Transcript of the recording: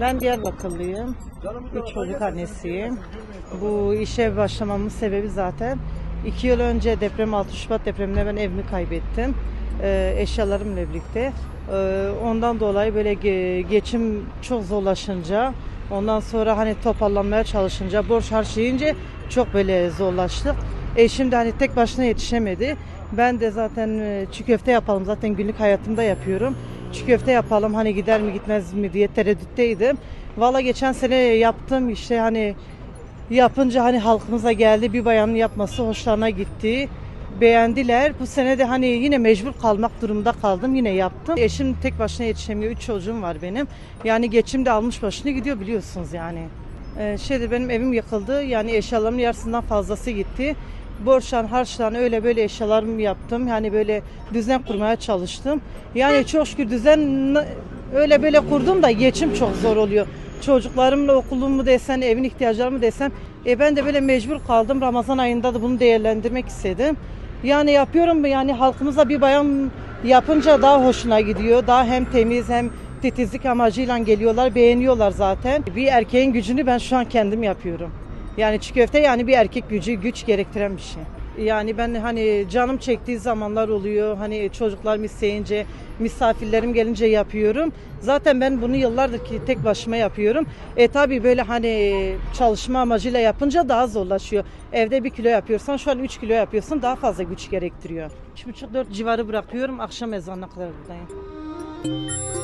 Ben Diyarbakırlıyım. Bir çocuk annesiyim. Bu işe başlamamın sebebi zaten iki yıl önce deprem 6 Şubat depreminde ben evimi kaybettim. Ee, eşyalarımla birlikte. Ee, ondan dolayı böyle ge- geçim çok zorlaşınca ondan sonra hani toparlanmaya çalışınca borç harçlayınca çok böyle zorlaştık. Eşim de hani tek başına yetişemedi. Ben de zaten e, çiğ köfte yapalım zaten günlük hayatımda yapıyorum. Çiğ köfte yapalım hani gider mi gitmez mi diye tereddütteydim. Valla geçen sene yaptım işte hani yapınca hani halkımıza geldi bir bayanın yapması hoşlarına gitti. Beğendiler. Bu sene de hani yine mecbur kalmak durumunda kaldım. Yine yaptım. Eşim tek başına yetişemiyor. Üç çocuğum var benim. Yani geçim de almış başını gidiyor biliyorsunuz yani. Ee, şeyde benim evim yıkıldı. Yani eşyalarımın yarısından fazlası gitti. Borçlan, harçlan öyle böyle eşyalarımı yaptım. Yani böyle düzen kurmaya çalıştım. Yani çok şükür düzen öyle böyle kurdum da geçim çok zor oluyor. Çocuklarımla okulumu desen, evin ihtiyaçlarımı desem. E ben de böyle mecbur kaldım. Ramazan ayında da bunu değerlendirmek istedim. Yani yapıyorum yani halkımıza bir bayan yapınca daha hoşuna gidiyor. Daha hem temiz hem titizlik amacıyla geliyorlar, beğeniyorlar zaten. Bir erkeğin gücünü ben şu an kendim yapıyorum. Yani çiğ köfte yani bir erkek gücü, güç gerektiren bir şey. Yani ben hani canım çektiği zamanlar oluyor. Hani çocuklarım isteyince, misafirlerim gelince yapıyorum. Zaten ben bunu yıllardır ki tek başıma yapıyorum. E tabi böyle hani çalışma amacıyla yapınca daha zorlaşıyor. Evde bir kilo yapıyorsan şu an 3 kilo yapıyorsun daha fazla güç gerektiriyor. 3,5-4 civarı bırakıyorum. Akşam ezanına kadar buradayım.